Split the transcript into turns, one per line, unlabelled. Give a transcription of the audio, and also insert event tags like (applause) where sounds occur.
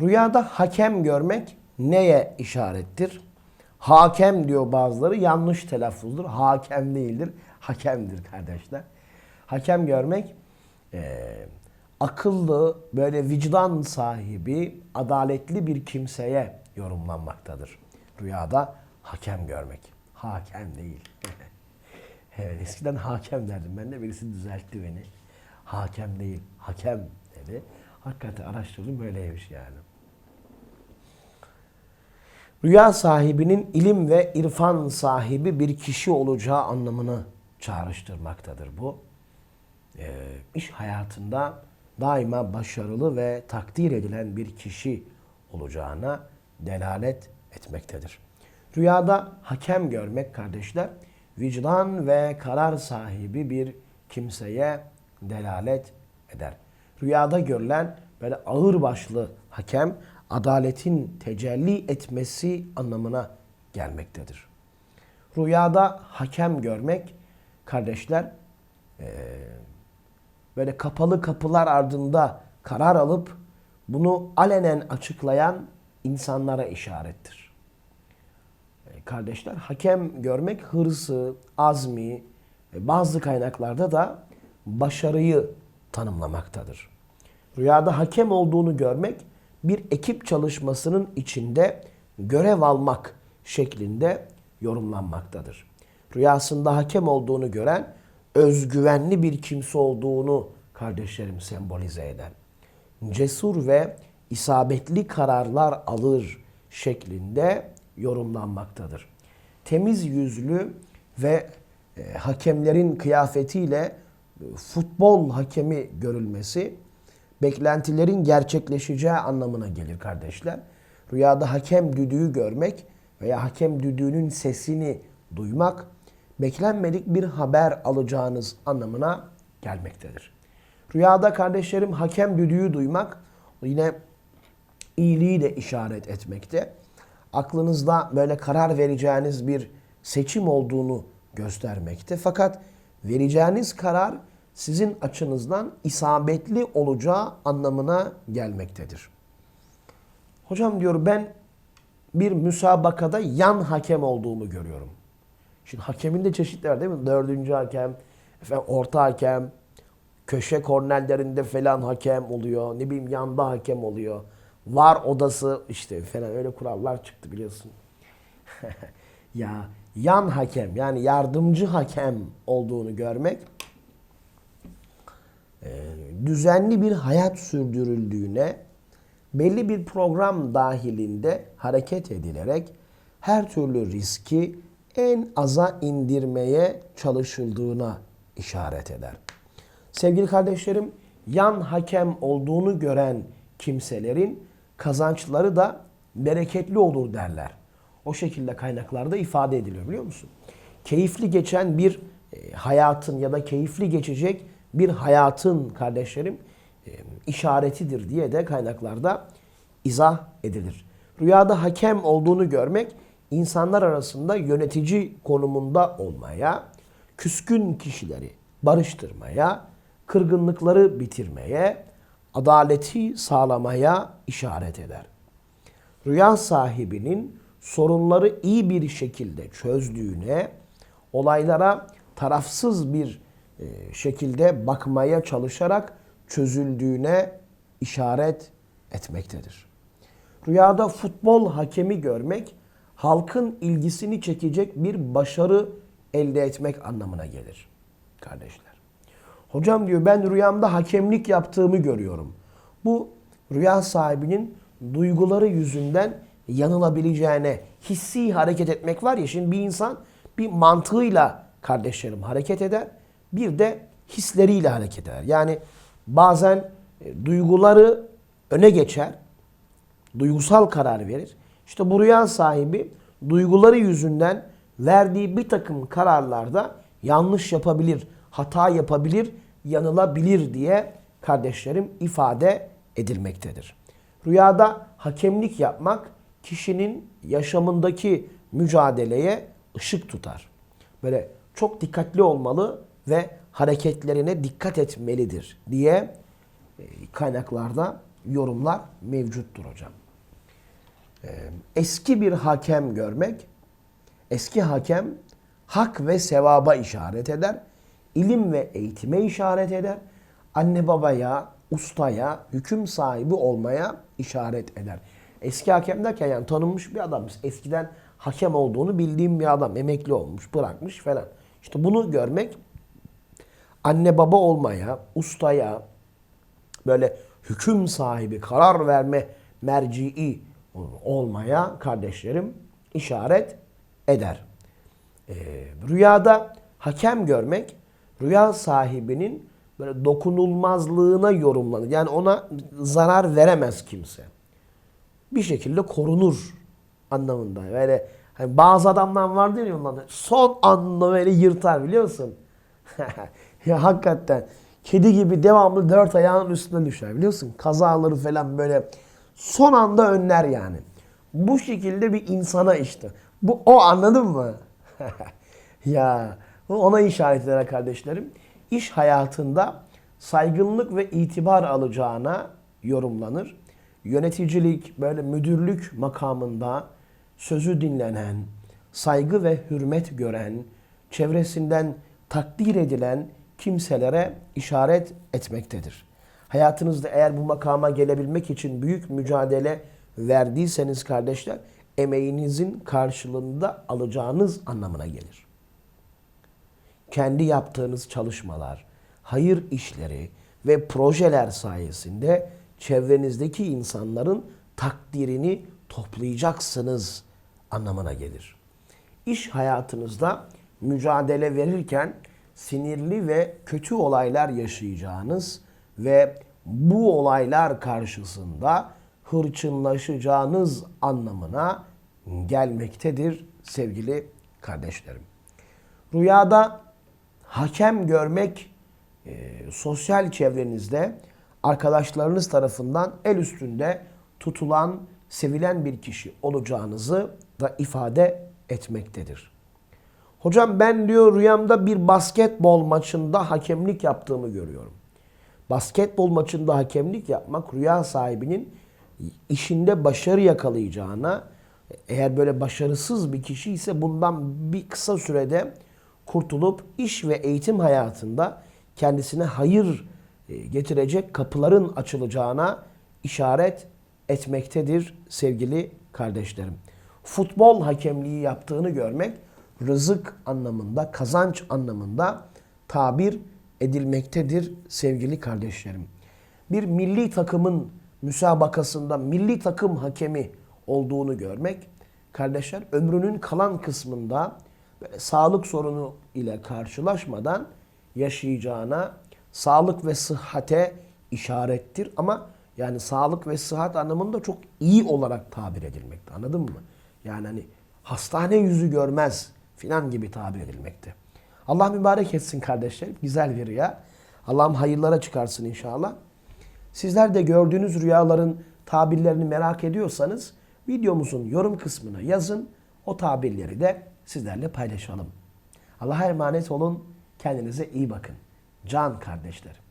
Rüyada hakem görmek neye işarettir? Hakem diyor bazıları yanlış telaffuzdur. Hakem değildir. Hakemdir kardeşler. Hakem görmek eee, akıllı, böyle vicdan sahibi, adaletli bir kimseye yorumlanmaktadır. Rüyada hakem görmek. Hakem değil. (laughs) evet, eskiden hakem derdim ben de birisi düzeltti beni. Hakem değil, hakem dedi. Hakikaten araştırdım böyleymiş yani. Rüya sahibinin ilim ve irfan sahibi bir kişi olacağı anlamını çağrıştırmaktadır bu. Ee, iş hayatında daima başarılı ve takdir edilen bir kişi olacağına delalet etmektedir. Rüyada hakem görmek kardeşler, vicdan ve karar sahibi bir kimseye delalet eder. Rüyada görülen böyle ağır başlı hakem adaletin tecelli etmesi anlamına gelmektedir. Rüyada hakem görmek kardeşler eee, böyle kapalı kapılar ardında karar alıp bunu alenen açıklayan insanlara işarettir. E, Kardeşler hakem görmek hırsı, azmi, ve bazı kaynaklarda da başarıyı tanımlamaktadır. Rüyada hakem olduğunu görmek bir ekip çalışmasının içinde görev almak şeklinde yorumlanmaktadır. Rüyasında hakem olduğunu gören özgüvenli bir kimse olduğunu kardeşlerim sembolize eder. Cesur ve isabetli kararlar alır şeklinde yorumlanmaktadır. Temiz yüzlü ve e, hakemlerin kıyafetiyle e, futbol hakemi görülmesi beklentilerin gerçekleşeceği anlamına gelir kardeşler. Rüyada hakem düdüğü görmek veya hakem düdüğünün sesini duymak beklenmedik bir haber alacağınız anlamına gelmektedir. Rüyada kardeşlerim hakem düdüğü duymak yine iyiliği de işaret etmekte. Aklınızda böyle karar vereceğiniz bir seçim olduğunu göstermekte. Fakat vereceğiniz karar sizin açınızdan isabetli olacağı anlamına gelmektedir. Hocam diyor ben bir müsabakada yan hakem olduğumu görüyorum. Şimdi hakemin de çeşitleri var değil mi? Dördüncü hakem, efendim, orta hakem, köşe kornerlerinde falan hakem oluyor. Ne bileyim yanda hakem oluyor. Var odası işte falan öyle kurallar çıktı biliyorsun. (laughs) ya yan hakem yani yardımcı hakem olduğunu görmek düzenli bir hayat sürdürüldüğüne belli bir program dahilinde hareket edilerek her türlü riski en aza indirmeye çalışıldığına işaret eder. Sevgili kardeşlerim, yan hakem olduğunu gören kimselerin kazançları da bereketli olur derler. O şekilde kaynaklarda ifade ediliyor biliyor musun? Keyifli geçen bir e, hayatın ya da keyifli geçecek bir hayatın kardeşlerim e, işaretidir diye de kaynaklarda izah edilir. Rüyada hakem olduğunu görmek insanlar arasında yönetici konumunda olmaya, küskün kişileri barıştırmaya, kırgınlıkları bitirmeye, adaleti sağlamaya işaret eder. Rüya sahibinin sorunları iyi bir şekilde çözdüğüne, olaylara tarafsız bir şekilde bakmaya çalışarak çözüldüğüne işaret etmektedir. Rüyada futbol hakemi görmek halkın ilgisini çekecek bir başarı elde etmek anlamına gelir kardeşler. Hocam diyor ben rüyamda hakemlik yaptığımı görüyorum. Bu rüya sahibinin duyguları yüzünden yanılabileceğine hissi hareket etmek var ya şimdi bir insan bir mantığıyla kardeşlerim hareket eder bir de hisleriyle hareket eder. Yani bazen e, duyguları öne geçer duygusal karar verir. İşte bu rüya sahibi duyguları yüzünden verdiği bir takım kararlarda yanlış yapabilir, hata yapabilir, yanılabilir diye kardeşlerim ifade edilmektedir. Rüyada hakemlik yapmak kişinin yaşamındaki mücadeleye ışık tutar. Böyle çok dikkatli olmalı ve hareketlerine dikkat etmelidir diye e, kaynaklarda yorumlar mevcuttur hocam. Ee, eski bir hakem görmek, eski hakem hak ve sevaba işaret eder, ilim ve eğitime işaret eder, anne babaya, ustaya, hüküm sahibi olmaya işaret eder. Eski hakem derken yani tanınmış bir adam. Eskiden hakem olduğunu bildiğim bir adam. Emekli olmuş, bırakmış falan. İşte bunu görmek anne baba olmaya, ustaya, böyle hüküm sahibi, karar verme mercii olmaya kardeşlerim işaret eder. Ee, rüyada hakem görmek rüya sahibinin böyle dokunulmazlığına yorumlanır. Yani ona zarar veremez kimse. Bir şekilde korunur anlamında. Böyle hani bazı adamlar vardır ya onlarda son anda böyle yırtar biliyor musun? (laughs) ya hakikaten kedi gibi devamlı dört ayağının üstüne düşer biliyorsun. Kazaları falan böyle son anda önler yani. Bu şekilde bir insana işte. Bu o anladın mı? (laughs) ya ona işaret eder kardeşlerim. İş hayatında saygınlık ve itibar alacağına yorumlanır. Yöneticilik, böyle müdürlük makamında sözü dinlenen, saygı ve hürmet gören, çevresinden takdir edilen kimselere işaret etmektedir. Hayatınızda eğer bu makama gelebilmek için büyük mücadele verdiyseniz kardeşler, emeğinizin karşılığında alacağınız anlamına gelir. Kendi yaptığınız çalışmalar, hayır işleri ve projeler sayesinde çevrenizdeki insanların takdirini toplayacaksınız anlamına gelir. İş hayatınızda mücadele verirken sinirli ve kötü olaylar yaşayacağınız ve bu olaylar karşısında hırçınlaşacağınız anlamına gelmektedir sevgili kardeşlerim. Rüyada hakem görmek e, sosyal çevrenizde arkadaşlarınız tarafından el üstünde tutulan, sevilen bir kişi olacağınızı da ifade etmektedir. Hocam ben diyor rüyamda bir basketbol maçında hakemlik yaptığımı görüyorum. Basketbol maçında hakemlik yapmak rüya sahibinin işinde başarı yakalayacağına, eğer böyle başarısız bir kişi ise bundan bir kısa sürede kurtulup iş ve eğitim hayatında kendisine hayır e, getirecek kapıların açılacağına işaret etmektedir sevgili kardeşlerim. Futbol hakemliği yaptığını görmek rızık anlamında, kazanç anlamında tabir edilmektedir sevgili kardeşlerim. Bir milli takımın müsabakasında milli takım hakemi olduğunu görmek kardeşler ömrünün kalan kısmında böyle sağlık sorunu ile karşılaşmadan yaşayacağına sağlık ve sıhhate işarettir ama yani sağlık ve sıhhat anlamında çok iyi olarak tabir edilmekte. Anladın mı? Yani hani hastane yüzü görmez filan gibi tabir edilmekte. Allah mübarek etsin kardeşlerim. Güzel bir rüya. Allah'ım hayırlara çıkarsın inşallah. Sizler de gördüğünüz rüyaların tabirlerini merak ediyorsanız videomuzun yorum kısmına yazın. O tabirleri de sizlerle paylaşalım. Allah'a emanet olun. Kendinize iyi bakın. Can kardeşlerim.